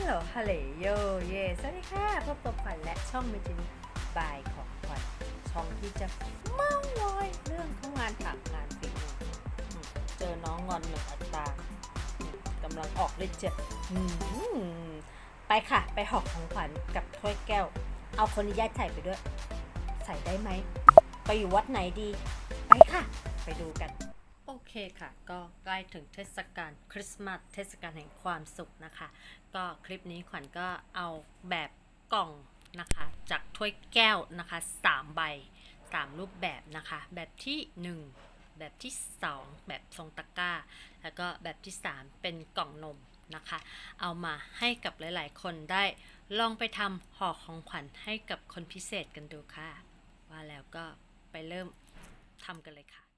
ลโหลฮัลโหลโยเยสวัสดีค่ะ พบกับขวัญและช่องเมจินบายของขวัญช่องที่จะเมาส์มอยเรื่องของงานถักงานฝีมือเจอน้องงอนหนึ่งอัตรากำลังออกเลยเจ็บไปค่ะ ไปหอกของขวัญกับถ้วยแก้ว เอาคนนี้ย้ายใส่ไปด้วย ใส่ได้ไหม ไปอยู่วัดไหนดี ไปค่ะ ไปดูกัน เคค่ะ ก็ใกล้ถึงเทศกาลคริสต์มาสเทศกาลแห่งความสุขนะคะ ก็คลิปนี้ขวัญก็เอาแบบกล่องนะคะ จากถ้วยแก้วนะคะ3ใบ3รูปแบบนะคะ แบบที่ 1 แบบที่ 2 แบบทรงตะกร้า แล้วก็แบบที่ 3 เป็นกล่องนมนะคะ เอามาให้กับหลาย ๆ คนได้ลองไปทำห่อของขวัญให้กับคนพิเศษกันดูค่ะ ว่าแล้วก็ไปเริ่มทำกันเลยค่ะ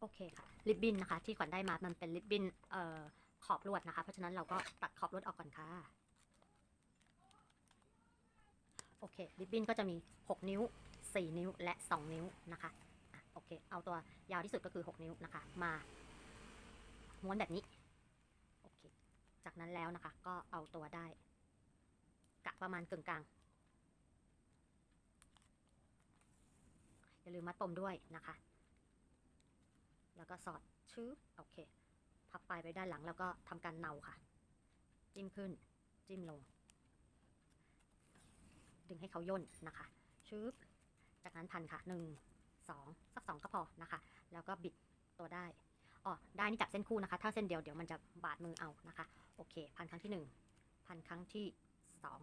โอเคค่ะริบบิ้นนะคะ ที่ขวัญได้มามันเป็นริบบิ้นเอ่อขอบลวดนะคะ เพราะฉะนั้นเราก็ตัดขอบลวดออกก่อนค่ะโอเคริบบิ้นก็จะมี 6 นิ้ว 4 นิ้วและ 2 นิ้วนะคะอะโอเค เอาตัวยาวที่สุดก็คือ 6 นิ้วนะคะ มาม้วนแบบนี้โอเคจากนั้นแล้วนะคะ ก็เอาตัวได้ กะประมาณกึ่งกลางอย่าลืมมัดปมด้วยนะคะ แล้วก็สอดชืบโอเค พับปลายไปด้านหลังแล้วก็ทำการเนาค่ะ จิ้มขึ้น จิ้มลง ดึงให้เขาย่นนะคะ ชืบจากนั้นพันค่ะหนึ่งสองสักสองก็พอนะคะ แล้วก็บิดตัวได้อ๋อได้นี่จับเส้นคู่นะคะ ถ้าเส้นเดียวเดี๋ยวมันจะบาดมือเอานะคะ โอเค พันครั้งที่หนึ่งพันครั้งที่สอง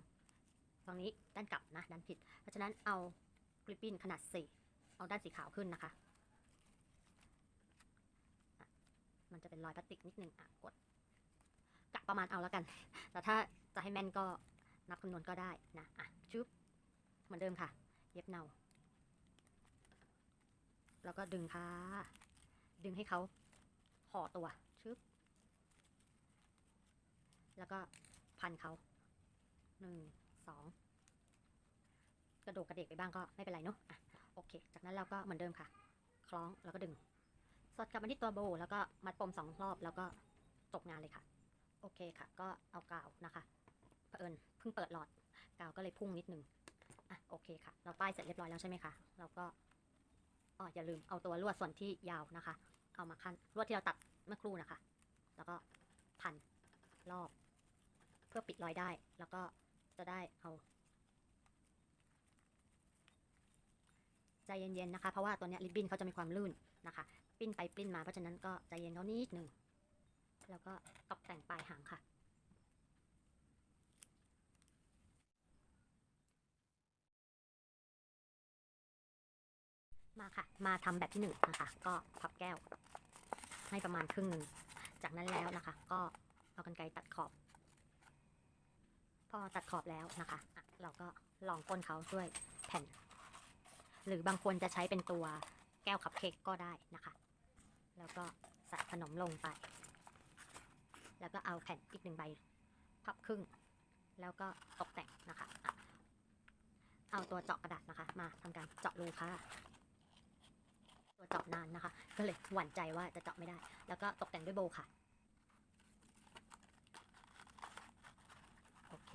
ตรงนี้ด้านกลับนะด้านผิด เพราะฉะนั้นเอากริปปิ้นขนาดสี่เอาด้านสีขาวขึ้นนะคะ มันจะเป็นรอยพลาสติกนิดนึงอะกดกะประมาณเอาแล้วกัน แต่ถ้าจะให้แม่นก็นับคำนวณก็ได้นะอะชุบเหมือนเดิมค่ะ เย็บเนาแล้วก็ดึงค่ะดึงให้เขาห่อตัวชึบแล้วก็พันเขาหนึ่งสองกระโดดกระเดกไปบ้างก็ไม่เป็นไรเนาะอะโอเค จากนั้นเราก็เหมือนเดิมค่ะ คล้องแล้วก็ดึง สดกลับมาที่ตัวโบว์แล้วก็มัดปมสองรอบแล้วก็จบงานเลยค่ะ โอเคค่ะ ก็เอากาวนะคะเผอิญเพิ่งเปิดหลอดกาวก็เลยพุ่งนิดนึงอะโอเคค่ะ เราป้ายเสร็จเรียบร้อยแล้วใช่ไหมคะเราก็อ๋ออย่าลืมเอาตัวลวดส่วนที่ยาวนะคะ เอามาขั้นลวดที่เราตัดเมื่อครู่นะคะ แล้วก็พันรอบ เพื่อปิดรอยได้ แล้วก็จะได้เอาใจเย็นๆนะคะ เพราะว่าตัวเนี้ยริบบิ้นเขาจะมีความลื่นนะคะ ปิ้นไปปิ้นมาเพราะฉะนั้นก็ใจเย็นเขานิดหนึ่งแล้วก็ตกแต่งปลายหางค่ะ มาค่ะ มาทำแบบที่หนึ่งนะคะ ก็พับแก้ว ให้ประมาณครึ่งหนึ่ง จากนั้นแล้วนะคะ ก็เอากันไกรตัดขอบ พอตัดขอบแล้วนะคะะเราก็ลองก้นเขาด้วยแผ่น หรือบางคนจะใช้เป็นตัว แก้วคัพเค้กก็ได้นะคะ แล้วก็ใส่ขนมลงไป แล้วก็เอาแผ่นอีกหนึ่งใบพับครึ่ง แล้วก็ตกแต่งนะคะะเอาตัวเจาะกระดาษนะคะ มาทำการเจาะรูค่ะ ตัวเจาะนานนะคะ ก็เลยหวั่นใจว่าจะเจาะไม่ได้ แล้วก็ตกแต่งด้วยโบค่ะ โอเค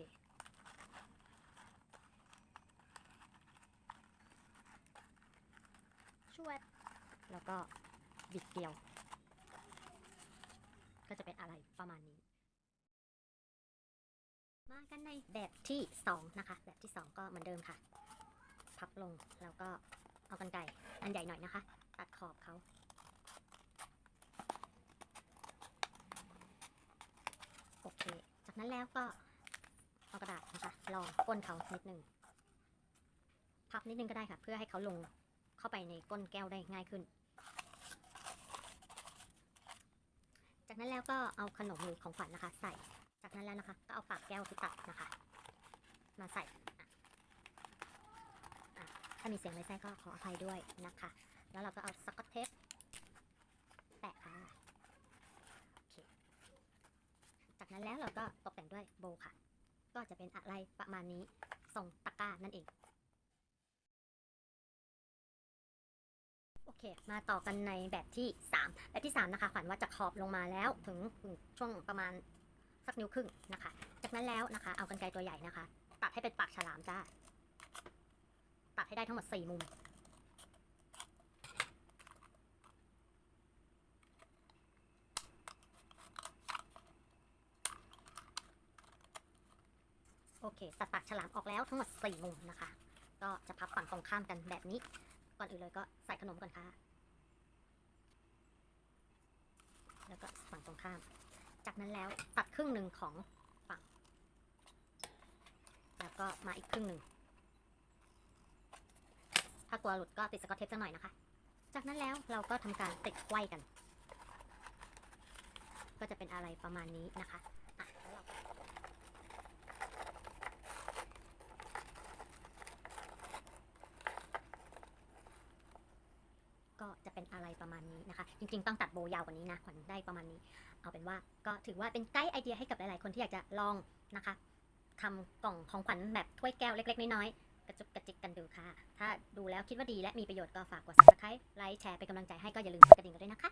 ชวด แล้วก็บิดเกลียว ก็จะเป็นอะไรประมาณนี้ มากันในแบบที่2นะคะ แบบที่ 2 ก็เหมือนเดิมค่ะ พับลงแล้วก็เอากันไก่อันใหญ่หน่อยนะคะ ตัดขอบเขาโอเค จากนั้นแล้วก็เอากระดาษนะคะรองก้นเขานิดนึงพับนิดนึงก็ได้ค่ะ เพื่อให้เขาลง เข้าไปในก้นแก้วได้ง่ายขึ้น จากนั้นแล้วก็เอาขนมหรือของขวัญนะคะ ใส่ จากนั้นแล้วนะคะ ก็เอาปากแก้วที่ตัดนะคะ มาใส่ถ้ามีเสียงไรแทรกก็ขออภัยด้วยนะคะ แล้วเราก็เอาสกอตเทปแปะค่ะโอเค จากนั้นแล้วเราก็ตกแต่งด้วยโบค่ะ ก็จะเป็นอะไรประมาณนี้ทรงตะกร้านั่นเอง เค มาต่อกันในแบบที่ 3 แบบที่ 3 นะคะ ขวัญว่าจะขอบลงมาแล้วถึงช่วงประมาณสักนิ้วครึ่งนะคะ จากนั้นแล้วนะคะ เอากรรไกรตัวใหญ่นะคะ ตัดให้เป็นปากฉลามจ้า ตัดให้ได้ทั้งหมด 4 มุม โอเคตัดปากฉลามออกแล้วทั้งหมด 4 มุมนะคะ ก็จะพับฝั่งตรงข้ามกันแบบนี้ ก่อนอื่นเลยก็ใส่ขนมก่อนค่ะ แล้วก็ฝั่งตรงข้าม จากนั้นแล้วตัดครึ่งหนึ่งของฝั่ง แล้วก็มาอีกครึ่งหนึ่ง ถ้ากลัวหลุดก็ติดสกอตเทปสักหน่อยนะคะ จากนั้นแล้วเราก็ทำการติดไขว้กัน ก็จะเป็นอะไรประมาณนี้นะคะอะแล้วเรา ก็ จะเป็นอะไรประมาณนี้นะคะ จริงๆ ต้องตัดโบว์ยาวกว่านี้นะขวัญได้ประมาณนี้ เอาเป็นว่าก็ถือว่าเป็นไกด์ไอเดียให้กับหลายๆ คนที่อยากจะลองนะคะทำกล่องของขวัญแบบถ้วยแก้วเล็ก ๆ น้อยๆ กระจุกกระจิกกันดูค่ะ ถ้าดูแล้วคิดว่าดีและมีประโยชน์ก็ฝากกด subscribe ไลค์แชร์เป็นกำลังใจให้ก็อย่าลืมกดกระดิ่งกันด้วยนะคะ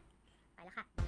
ไปแล้วค่ะ